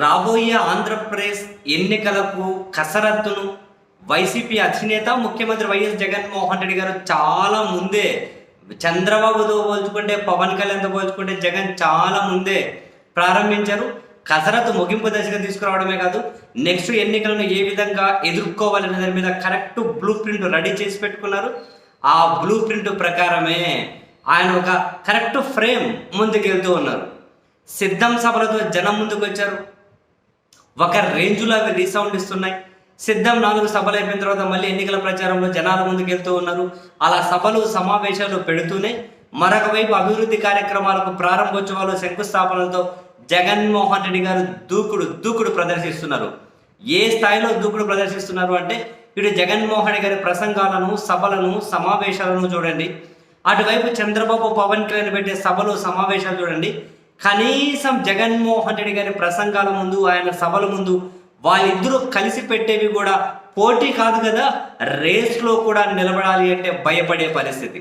రాబోయే ఆంధ్రప్రదేశ్ ఎన్నికలకు కసరత్తును వైసీపీ అధినేత ముఖ్యమంత్రి వైఎస్ జగన్మోహన్ రెడ్డి గారు చాలా ముందే చంద్రబాబుతో పోల్చుకుంటే పవన్ కళ్యాణ్తో పోల్చుకుంటే జగన్ చాలా ముందే ప్రారంభించారు. కసరత్తు ముగింపు దశగా తీసుకురావడమే కాదు నెక్స్ట్ ఎన్నికలను ఏ విధంగా ఎదుర్కోవాలనే దాని మీద కరెక్ట్ బ్లూ ప్రింట్ రెడీ చేసి పెట్టుకున్నారు. ఆ బ్లూ ప్రింట్ ప్రకారమే ఆయన ఒక కరెక్ట్ ఫ్రేమ్ ముందుకెళ్తూ ఉన్నారు. సిద్ధం సభలతో జనం ముందుకు వచ్చారు ఒక రేంజ్లో అవి రీసౌండ్ ఇస్తున్నాయి. సిద్ధం నాలుగు సభలు అయిపోయిన తర్వాత మళ్ళీ ఎన్నికల ప్రచారంలో జనాల ముందుకు వెళ్తూ ఉన్నారు. అలా సభలు సమావేశాలు పెడుతూనే మరొక వైపు అభివృద్ధి కార్యక్రమాలకు ప్రారంభోత్సవాలు శంకుస్థాపనలతో జగన్మోహన్ రెడ్డి గారు దూకుడు దూకుడు ప్రదర్శిస్తున్నారు. ఏ స్థాయిలో దూకుడు ప్రదర్శిస్తున్నారు అంటే ఇటు జగన్మోహన్ రెడ్డి గారి ప్రసంగాలను సభలను సమావేశాలను చూడండి. అటువైపు చంద్రబాబు పవన్ కళ్యాణ్ పెట్టే సభలు సమావేశాలు చూడండి. కనీసం జగన్మోహన్ రెడ్డి గారి ప్రసంగాల ముందు ఆయన సభల ముందు వాళ్ళిద్దరూ కలిసి పెట్టేవి కూడా పోటీ కాదు కదా రేస్లో కూడా నిలబడాలి అంటే భయపడే పరిస్థితి.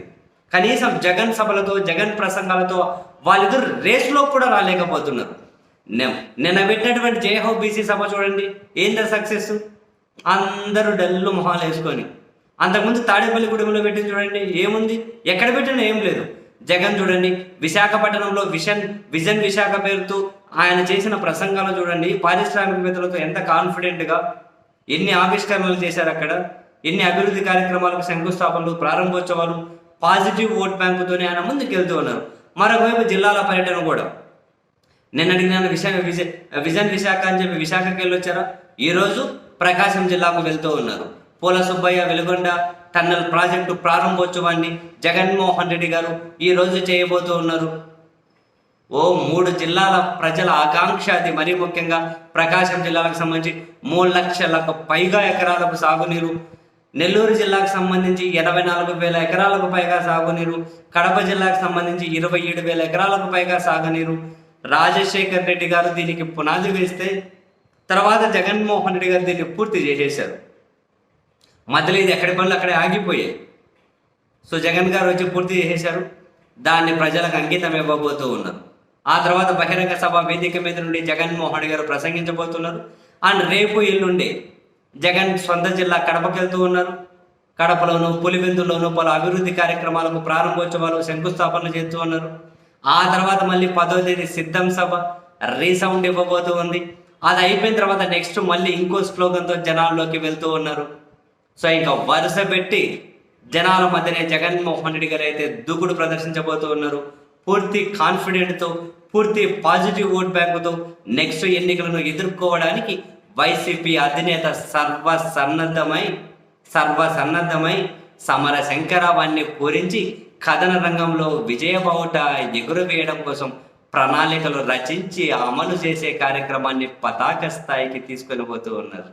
కనీసం జగన్ సభలతో జగన్ ప్రసంగాలతో వాళ్ళిద్దరు రేస్లో కూడా రాలేకపోతున్నారు. నిన్న పెట్టినటువంటి జయహో బీసీ సభ చూడండి ఏంటో సక్సెస్? అందరూ డల్లు మొహాలు వేసుకొని. అంతకుముందు తాడేపల్లిగూడెంలో పెట్టింది చూడండి ఏముంది? ఎక్కడ పెట్టినా ఏం లేదు. జగన్ చూడండి విశాఖపట్నంలో విషన్ విజన్ విశాఖ పేరుతో ఆయన చేసిన ప్రసంగాలు చూడండి పారిశ్రామికవేత్తలతో ఎంత కాన్ఫిడెంట్గా ఎన్ని ఆవిష్కరణలు చేశారు అక్కడ ఎన్ని అభివృద్ధి కార్యక్రమాలకు శంకుస్థాపనలు ప్రారంభోత్సవాలు పాజిటివ్ ఓట్ బ్యాంకుతోనే ఆయన ముందుకు వెళ్తూ ఉన్నారు. మరొకవైపు జిల్లాల పర్యటన కూడా. నిన్న అడిగిన విశాఖ విజ విజన్ విశాఖ అని చెప్పి విశాఖకి వెళ్ళి వచ్చారా ఈరోజు ప్రకాశం జిల్లాకు వెళ్తూ ఉన్నారు. పూల సుబ్బయ్య వెలుగొండ టన్నల్ ప్రాజెక్టు ప్రారంభోత్సవాన్ని జగన్మోహన్ రెడ్డి గారు ఈ రోజు చేయబోతూ ఉన్నారు. ఓ మూడు జిల్లాల ప్రజల ఆకాంక్ష అది మరీ ముఖ్యంగా ప్రకాశం జిల్లాలకు సంబంధించి మూడు లక్షలకు పైగా ఎకరాలకు సాగునీరు నెల్లూరు జిల్లాకు సంబంధించి ఎనభై నాలుగు వేల ఎకరాలకు పైగా సాగునీరు కడప జిల్లాకు సంబంధించి ఇరవై ఏడు వేల ఎకరాలకు పైగా సాగునీరు. రాజశేఖర్ రెడ్డి గారు దీనికి పునాది వేస్తే తర్వాత జగన్మోహన్ రెడ్డి గారు దీన్ని పూర్తి చేసేశారు. మధ్యలో ఇది ఎక్కడి పనులు అక్కడే ఆగిపోయాయి. సో జగన్ గారు వచ్చి పూర్తి చేసేశారు దాన్ని ప్రజలకు అంకితం ఇవ్వబోతూ ఉన్నారు. ఆ తర్వాత బహిరంగ సభ వేదిక మీద నుండి జగన్మోహన్ గారు ప్రసంగించబోతున్నారు. అండ్ రేపు ఎల్లుండి జగన్ సొంత జిల్లా కడపకి వెళ్తూ ఉన్నారు. కడపలోను పులివెందులోను పలు అభివృద్ధి కార్యక్రమాలకు ప్రారంభోత్సవాలు శంకుస్థాపనలు చేస్తూ ఉన్నారు. ఆ తర్వాత మళ్ళీ పదో తేదీ సిద్ధం సభ రీసౌండ్ ఇవ్వబోతూ ఉంది. అది అయిపోయిన తర్వాత నెక్స్ట్ మళ్ళీ ఇంకో స్లోగన్తో జనాల్లోకి వెళ్తూ ఉన్నారు. సో ఇంకా వరుస పెట్టి జనాల మధ్యనే జగన్మోహన్ రెడ్డి గారు అయితే దూకుడు ప్రదర్శించబోతూ ఉన్నారు పూర్తి కాన్ఫిడెంట్తో పూర్తి పాజిటివ్ ఓట్ బ్యాంకుతో నెక్స్ట్ ఎన్నికలను ఎదుర్కోవడానికి వైసీపీ అధినేత సర్వ సన్నద్ధమై సర్వ సన్నద్ధమై సమర శంకరావాన్ని పూరించి కథన రంగంలో విజయబావుట ఎగురవేయడం కోసం ప్రణాళికలు రచించి అమలు చేసే కార్యక్రమాన్ని పతాక స్థాయికి తీసుకొని పోతూ ఉన్నారు